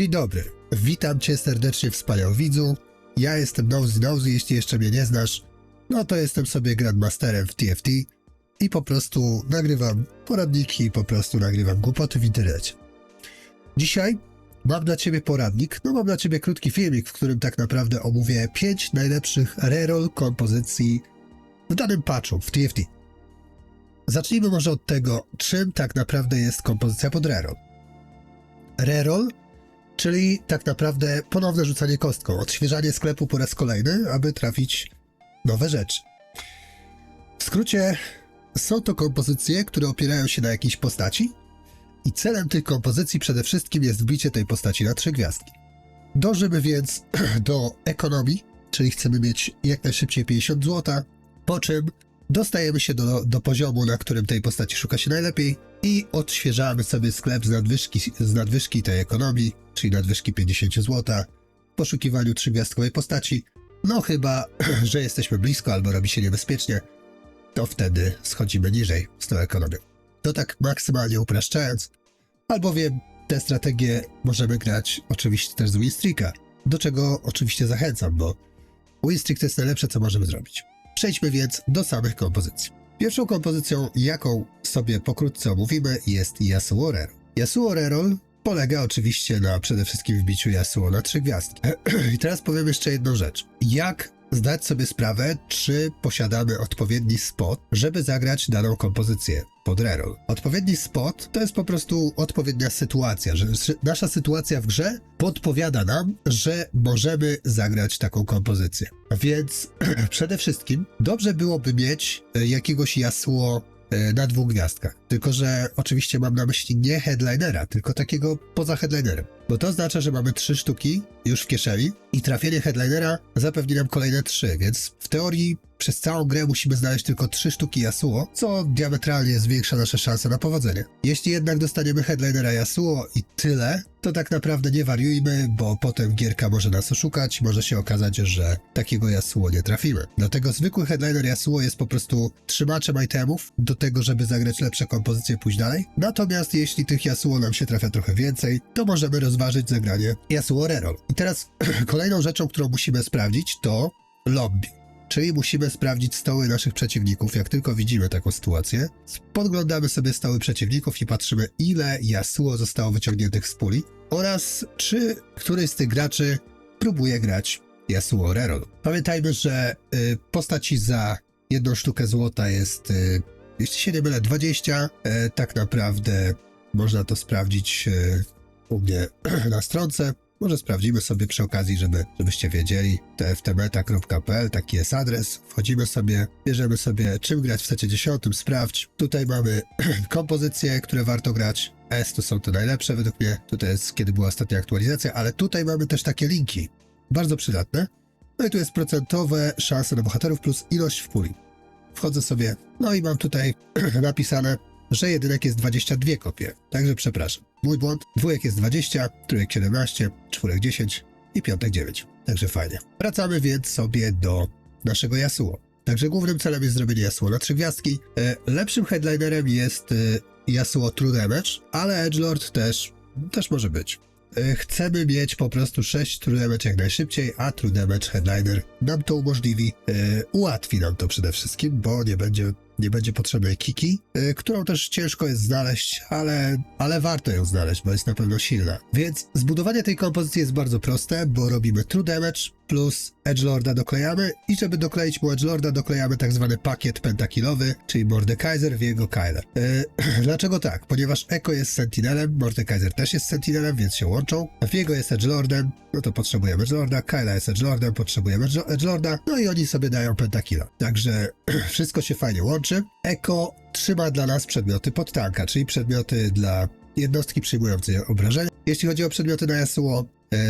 Dzień dobry, witam cię serdecznie wspaniały widzu. Ja jestem Nosy Nosy, jeśli jeszcze mnie nie znasz, no to jestem sobie Grandmasterem w TFT i po prostu nagrywam poradniki, po prostu nagrywam głupoty w internecie. Dzisiaj mam dla ciebie poradnik, no mam dla ciebie krótki filmik, w którym tak naprawdę omówię 5 najlepszych reroll kompozycji w danym patchu w TFT. Zacznijmy może od tego, czym tak naprawdę jest kompozycja pod reroll. Reroll czyli tak naprawdę ponowne rzucanie kostką, odświeżanie sklepu po raz kolejny, aby trafić nowe rzeczy. W skrócie, są to kompozycje, które opierają się na jakiejś postaci i celem tych kompozycji przede wszystkim jest wbicie tej postaci na trzy gwiazdki. Dążymy więc do ekonomii, czyli chcemy mieć jak najszybciej 50 zł, po czym dostajemy się do, do poziomu, na którym tej postaci szuka się najlepiej i odświeżamy sobie sklep z nadwyżki, z nadwyżki tej ekonomii, czyli nadwyżki 50 zł, w poszukiwaniu trzygwiazdkowej postaci. No chyba, że jesteśmy blisko albo robi się niebezpiecznie, to wtedy schodzimy niżej z tą ekonomią. To tak maksymalnie upraszczając, albowiem tę strategię możemy grać oczywiście też z Winstreaka, do czego oczywiście zachęcam, bo Winstreak to jest najlepsze, co możemy zrobić. Przejdźmy więc do samych kompozycji. Pierwszą kompozycją, jaką sobie pokrótce omówimy, jest Yasuo Reroll. Yasuo Reroll polega oczywiście na przede wszystkim wbiciu Yasuo na trzy gwiazdki. I teraz powiem jeszcze jedną rzecz. Jak zdać sobie sprawę, czy posiadamy odpowiedni spot, żeby zagrać daną kompozycję pod reroll. Odpowiedni spot to jest po prostu odpowiednia sytuacja, że nasza sytuacja w grze podpowiada nam, że możemy zagrać taką kompozycję. Więc przede wszystkim dobrze byłoby mieć e, jakiegoś jasło e, na dwóch gwiazdkach. Tylko, że oczywiście mam na myśli nie headlinera, tylko takiego poza headlinerem. Bo to oznacza, że mamy trzy sztuki już w kieszeni i trafienie headlinera zapewni nam kolejne trzy, więc w teorii przez całą grę musimy znaleźć tylko trzy sztuki Yasuo, co diametralnie zwiększa nasze szanse na powodzenie. Jeśli jednak dostaniemy headlinera Yasuo i tyle, to tak naprawdę nie wariujmy, bo potem gierka może nas oszukać, może się okazać, że takiego Yasuo nie trafimy. Dlatego zwykły headliner Yasuo jest po prostu trzymaczem itemów do tego, żeby zagrać lepsze kompozycje pójść dalej. Natomiast jeśli tych Yasuo nam się trafia trochę więcej, to możemy rozważyć zagranie Yasuo Reroll. I teraz kolejną rzeczą, którą musimy sprawdzić to lobby. Czyli musimy sprawdzić stoły naszych przeciwników. Jak tylko widzimy taką sytuację, podglądamy sobie stoły przeciwników i patrzymy, ile Yasuo zostało wyciągniętych z puli oraz czy któryś z tych graczy próbuje grać Yasuo Reroll. Pamiętajmy, że y, postaci za jedną sztukę złota jest, y, jeśli się nie mylę, 20. Y, tak naprawdę można to sprawdzić y, u mnie na stronce. Może sprawdzimy sobie przy okazji, żeby, żebyście wiedzieli. tftmeta.pl, taki jest adres. Wchodzimy sobie, bierzemy sobie czym grać w secie 10, sprawdź. Tutaj mamy kompozycje, które warto grać. S to są te najlepsze według mnie. Tutaj jest kiedy była ostatnia aktualizacja, ale tutaj mamy też takie linki. Bardzo przydatne. No i tu jest procentowe szanse na bohaterów plus ilość w puli. Wchodzę sobie, no i mam tutaj napisane, że jedynek jest 22 kopie. Także przepraszam. Mój błąd. Dwójek jest 20, trójek 17, czwórek 10 i piątek 9. Także fajnie. Wracamy więc sobie do naszego Yasuo. Także głównym celem jest zrobienie Yasuo na trzy gwiazdki. E, lepszym headlinerem jest e, Yasuo True Damage, ale Edgelord też, też może być. E, Chcemy mieć po prostu 6 True Damage jak najszybciej, a True Damage Headliner nam to umożliwi, e, ułatwi nam to przede wszystkim, bo nie będzie, nie będzie potrzebnej kiki, e, którą też ciężko jest znaleźć, ale, ale warto ją znaleźć, bo jest na pewno silna. Więc zbudowanie tej kompozycji jest bardzo proste, bo robimy True Damage plus Edgelorda doklejamy i żeby dokleić mu Edgelorda doklejamy tak zwany pakiet pentakilowy, czyli Mordekaiser w jego Kyler. E, dlaczego tak? Ponieważ Eko jest Sentinelem, Mordekaiser też jest Sentinelem, więc się łączą. Viego jest Edgelordem, no to potrzebujemy Edgelorda, Kyla jest Edgelordem, potrzebujemy Edge- Edgelorda, no i oni sobie dają pentakila. Także wszystko się fajnie łączy. Eko trzyma dla nas przedmioty pod tanka, czyli przedmioty dla jednostki przyjmującej obrażenia. Jeśli chodzi o przedmioty na Yasuo,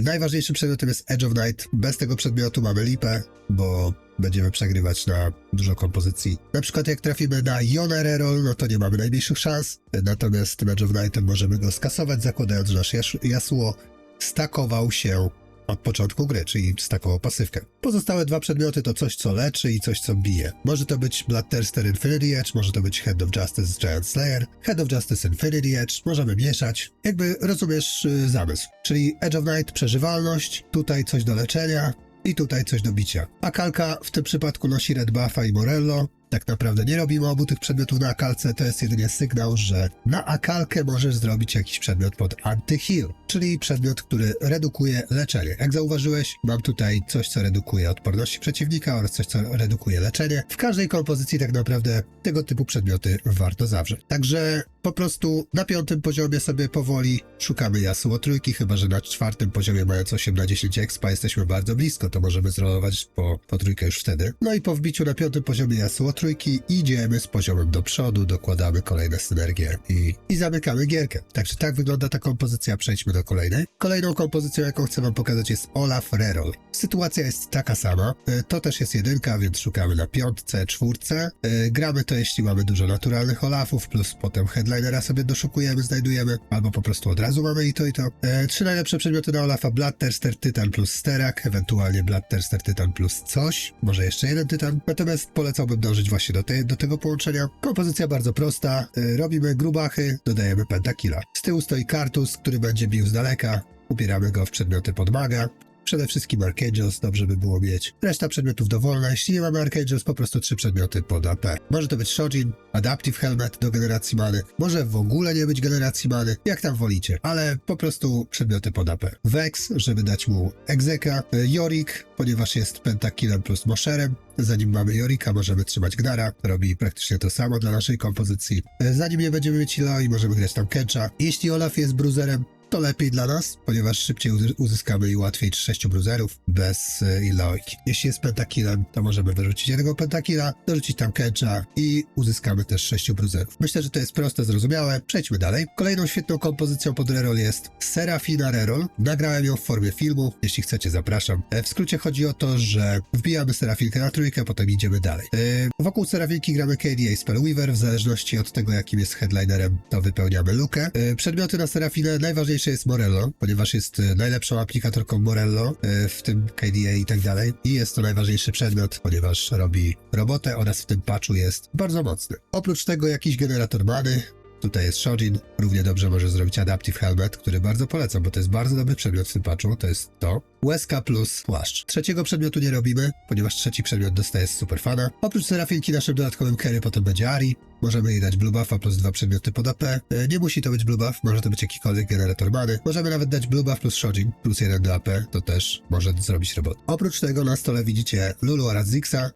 najważniejszym przedmiotem jest Edge of Night. Bez tego przedmiotu mamy lipę, bo będziemy przegrywać na dużo kompozycji. Na przykład jak trafimy na Yone Reroll, no to nie mamy najmniejszych szans, e, natomiast Edge of Nightem możemy go skasować, zakładając, że nasz Yasuo stakował się od początku gry, czyli z taką pasywkę. Pozostałe dwa przedmioty to coś, co leczy i coś, co bije. Może to być Bloodthirster Infinity Edge, może to być Head of Justice Giant Slayer, Head of Justice Infinity Edge, możemy mieszać. Jakby rozumiesz y, zamysł. Czyli Edge of Night przeżywalność, tutaj coś do leczenia, i tutaj coś do bicia. Akalka w tym przypadku nosi Red Buffa i Morello. Tak naprawdę nie robimy obu tych przedmiotów na akalce, to jest jedynie sygnał, że na akalkę możesz zrobić jakiś przedmiot pod anti-heal, czyli przedmiot, który redukuje leczenie. Jak zauważyłeś, mam tutaj coś, co redukuje odporność przeciwnika oraz coś, co redukuje leczenie. W każdej kompozycji tak naprawdę tego typu przedmioty warto zawrzeć. Także po prostu na piątym poziomie sobie powoli szukamy Yasuo trójki, chyba że na czwartym poziomie mając 8 na 10 expa jesteśmy bardzo blisko, to możemy zrolować po, po trójkę już wtedy. No i po wbiciu na piątym poziomie Yasuo trójki idziemy z poziomem do przodu, dokładamy kolejne synergie i, i zamykamy gierkę. Także tak wygląda ta kompozycja, przejdźmy do kolejnej. Kolejną kompozycją, jaką chcę wam pokazać jest Olaf Reroll. Sytuacja jest taka sama, e, to też jest jedynka, więc szukamy na piątce, czwórce. E, Gramy to jeśli mamy dużo naturalnych Olafów, plus potem headlinera sobie doszukujemy, znajdujemy, albo po prostu od razu mamy i to i to. E, Trzy najlepsze przedmioty na Olafa, Bloodthirster Tytan plus Sterak, ewentualnie Bloodthirster Tytan plus coś, może jeszcze jeden Tytan. Natomiast polecałbym dążyć właśnie do, tej, do tego połączenia. Kompozycja bardzo prosta, e, robimy grubachy, dodajemy pentakilla. Z tyłu stoi kartus, który będzie bił z daleka, ubieramy go w przedmioty pod maga. Przede wszystkim Archangels, dobrze by było mieć. Reszta przedmiotów dowolna. Jeśli nie mamy Archangels, po prostu trzy przedmioty pod AP. Może to być Shojin, Adaptive Helmet do generacji many, może w ogóle nie być generacji many, jak tam wolicie, ale po prostu przedmioty pod AP. Vex, żeby dać mu Exeka, Yorick, ponieważ jest Pentakillem plus Mosherem. Zanim mamy Jorika, możemy trzymać Gnara, robi praktycznie to samo dla naszej kompozycji. Zanim nie będziemy mieć Iloi, możemy grać tam Kencha. Jeśli Olaf jest bruzerem, to lepiej dla nas, ponieważ szybciej uzy- uzyskamy i łatwiej 6 bruzerów bez y, Iloiki. Jeśli jest pentakillem, to możemy wyrzucić jednego pentakilla, dorzucić tam Kencha i uzyskamy też 6 bruzerów. Myślę, że to jest proste, zrozumiałe. Przejdźmy dalej. Kolejną świetną kompozycją pod reroll jest Serafina Reroll. Nagrałem ją w formie filmu, jeśli chcecie zapraszam. E, W skrócie chodzi o to, że wbijamy Serafinkę na trójkę, potem idziemy dalej. E, Wokół Serafinki gramy KDA i Spellweaver, w zależności od tego jakim jest headlinerem, to wypełniamy lukę. E, Przedmioty na Serafinę najważniejsze jest Morello, ponieważ jest e, najlepszą aplikatorką Morello, e, w tym KDA i tak dalej. I jest to najważniejszy przedmiot, ponieważ robi robotę oraz w tym patchu jest bardzo mocny. Oprócz tego jakiś generator many, Tutaj jest Shojin, równie dobrze może zrobić Adaptive Helmet, który bardzo polecam, bo to jest bardzo dobry przedmiot w tym patchu, to jest to. Łezka plus płaszcz. Trzeciego przedmiotu nie robimy, ponieważ trzeci przedmiot dostaje z Superfana. Oprócz Serafinki naszym dodatkowym carry potem będzie Ari. Możemy jej dać Blue Buffa plus dwa przedmioty pod AP. E, Nie musi to być Blue Buff, może to być jakikolwiek generator many. Możemy nawet dać Blue Buff plus Shojin plus jeden do AP, to też może zrobić robotę. Oprócz tego na stole widzicie Lulu oraz Zixa. E,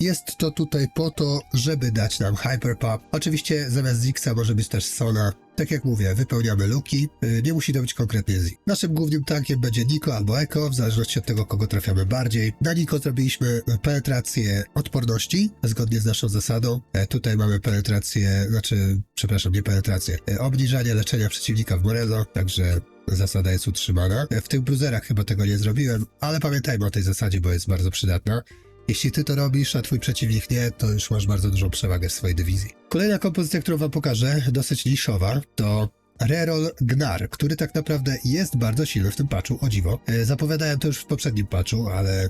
Jest to tutaj po to, żeby dać nam Hyper Pop. Oczywiście zamiast Zixa może być też Sona. Tak jak mówię, wypełniamy luki, yy, nie musi to być konkretnie Zik. Naszym głównym tankiem będzie Niko albo Eko, w zależności od tego, kogo trafiamy bardziej. Na Niko zrobiliśmy penetrację odporności, zgodnie z naszą zasadą. E, tutaj mamy penetrację, znaczy, przepraszam, nie penetrację, e, obniżanie leczenia przeciwnika w Morello, także zasada jest utrzymana. E, W tych bruzerach chyba tego nie zrobiłem, ale pamiętajmy o tej zasadzie, bo jest bardzo przydatna. Jeśli ty to robisz, a twój przeciwnik nie, to już masz bardzo dużą przewagę w swojej dywizji. Kolejna kompozycja, którą wam pokażę, dosyć niszowa, to Reroll Gnar, który tak naprawdę jest bardzo silny w tym patchu, o dziwo. E, Zapowiadałem to już w poprzednim patchu, ale e,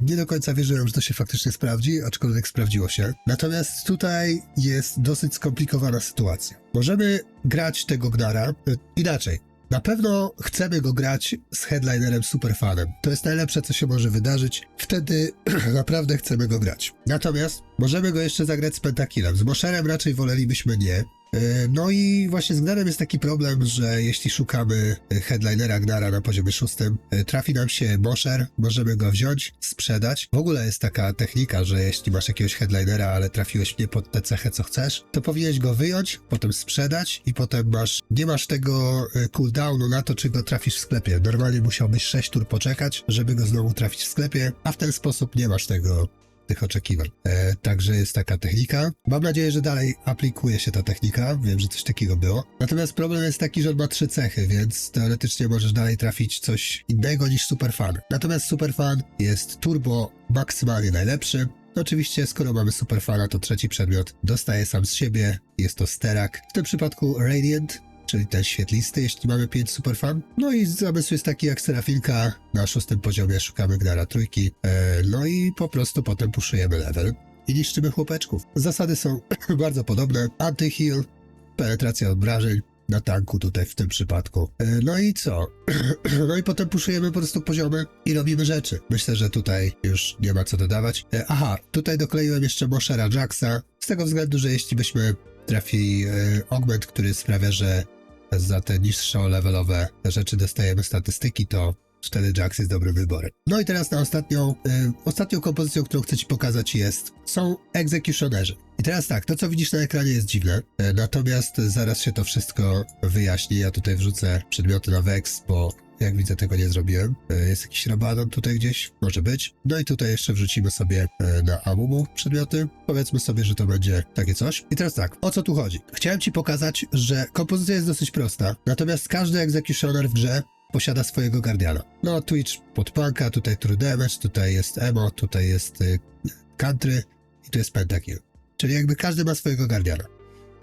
nie do końca wierzyłem, że to się faktycznie sprawdzi, aczkolwiek sprawdziło się. Natomiast tutaj jest dosyć skomplikowana sytuacja. Możemy grać tego Gnara e, inaczej. Na pewno chcemy go grać z headlinerem superfanem. To jest najlepsze, co się może wydarzyć. Wtedy naprawdę chcemy go grać. Natomiast możemy go jeszcze zagrać z Pentakillem. Z Mosherem raczej wolelibyśmy nie. Yy, No i właśnie z Gnarem jest taki problem, że jeśli szukamy yy, headlinera Gnara na poziomie szóstym, yy, trafi nam się Mosher, możemy go wziąć, sprzedać. W ogóle jest taka technika, że jeśli masz jakiegoś headlinera, ale trafiłeś nie pod tę cechę, co chcesz, to powinieneś go wyjąć, potem sprzedać i potem masz, nie masz tego cooldownu na to, czy go trafisz w sklepie. Normalnie musiałbyś 6 tur poczekać, żeby go znowu trafić w sklepie, a w ten sposób nie masz tego tych oczekiwań. E, także jest taka technika. Mam nadzieję, że dalej aplikuje się ta technika. Wiem, że coś takiego było. Natomiast problem jest taki, że on ma trzy cechy, więc teoretycznie możesz dalej trafić coś innego niż Superfan. Natomiast Superfan jest turbo maksymalnie najlepszy. No Oczywiście, skoro mamy Superfana, to trzeci przedmiot dostaje sam z siebie. Jest to Sterak. W tym przypadku Radiant. Czyli ten świetlisty, jeśli mamy 5 superfan. No i zamysł jest taki jak Serafinka, na szóstym poziomie szukamy Gnara trójki, e, no i po prostu potem puszujemy level i niszczymy chłopeczków. Zasady są bardzo podobne, anti-heal, penetracja obrażeń, na tanku tutaj w tym przypadku. E, No i co? No i potem puszujemy po prostu poziomy i robimy rzeczy. Myślę, że tutaj już nie ma co dodawać. E, Aha, tutaj dokleiłem jeszcze Moshera Jacksa, z tego względu, że jeśli byśmy trafili e, augment, który sprawia, że za te niższo levelowe rzeczy dostajemy statystyki, to wtedy Jax jest dobrym wyborem. No i teraz na ostatnią, e, ostatnią kompozycją, którą chcę Ci pokazać jest, są egzekucjonerzy. I teraz tak, to co widzisz na ekranie jest dziwne, e, natomiast zaraz się to wszystko wyjaśni. Ja tutaj wrzucę przedmioty na Vex, bo jak widzę tego nie zrobiłem. E, Jest jakiś rabanon tutaj gdzieś, może być. No i tutaj jeszcze wrzucimy sobie e, na Amumu przedmioty. Powiedzmy sobie, że to będzie takie coś. I teraz tak, o co tu chodzi? Chciałem Ci pokazać, że kompozycja jest dosyć prosta, natomiast każdy executioner w grze posiada swojego guardiana. No, Twitch pod punka, tutaj True Damage, tutaj jest Emo, tutaj jest y, Country i tu jest Pentakill. Czyli jakby każdy ma swojego guardiana.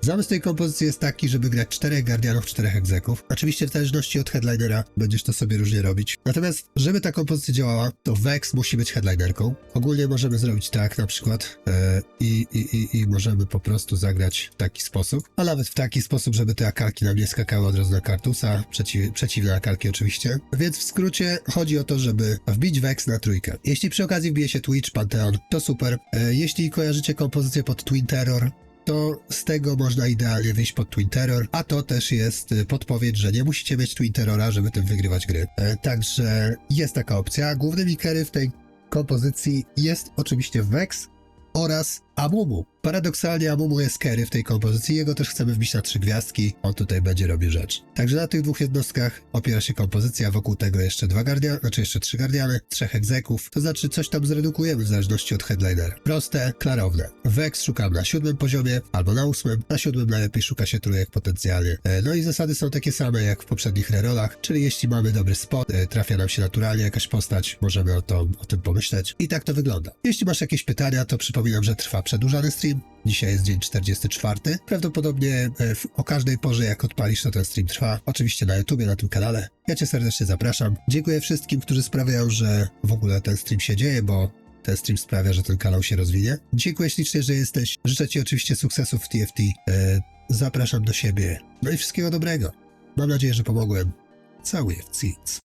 Zamysł tej kompozycji jest taki, żeby grać czterech guardianów, czterech egzeków. Oczywiście w zależności od headlinera będziesz to sobie różnie robić. Natomiast, żeby ta kompozycja działała, to Vex musi być headlinerką. Ogólnie możemy zrobić tak na przykład e, i, i, i, możemy po prostu zagrać w taki sposób, a nawet w taki sposób, żeby te akalki nam nie skakały od razu na kartusa, przeciw, przeciwne akalki oczywiście. Więc w skrócie chodzi o to, żeby wbić Vex na trójkę. Jeśli przy okazji wbije się Twitch, Pantheon, to super. E, jeśli kojarzycie kompozycję pod Twin Terror, to z tego można idealnie wyjść pod Twin Terror, a to też jest y, podpowiedź, że nie musicie mieć Twin Terrora, żeby tym wygrywać gry. E, także jest taka opcja. Głównymi kery w tej kompozycji jest oczywiście Vex oraz Amumu. Paradoksalnie Amumu jest carry w tej kompozycji, jego też chcemy wbić na trzy gwiazdki, on tutaj będzie robił rzecz. Także na tych dwóch jednostkach opiera się kompozycja, wokół tego jeszcze dwa guardiany, znaczy jeszcze trzy guardiany, trzech egzeków, to znaczy coś tam zredukujemy w zależności od headlinera. Proste, klarowne. Vex szukam na siódmym poziomie, albo na ósmym, na siódmym najlepiej szuka się trójek potencjalnie. E, No i zasady są takie same jak w poprzednich rerolach, czyli jeśli mamy dobry spot, e, trafia nam się naturalnie jakaś postać, możemy o, to, o tym pomyśleć. I tak to wygląda. Jeśli masz jakieś pytania, to przypominam, że trwa przedłużany stream. Dzisiaj jest dzień 44. Prawdopodobnie e, w, o każdej porze, jak odpalisz, to ten stream trwa. Oczywiście na YouTubie, na tym kanale. Ja Cię serdecznie zapraszam. Dziękuję wszystkim, którzy sprawiają, że w ogóle ten stream się dzieje, bo ten stream sprawia, że ten kanał się rozwinie. Dziękuję ślicznie, że jesteś. Życzę Ci oczywiście sukcesów w TFT. E, zapraszam do siebie. No i wszystkiego dobrego. Mam nadzieję, że pomogłem. Całuję w.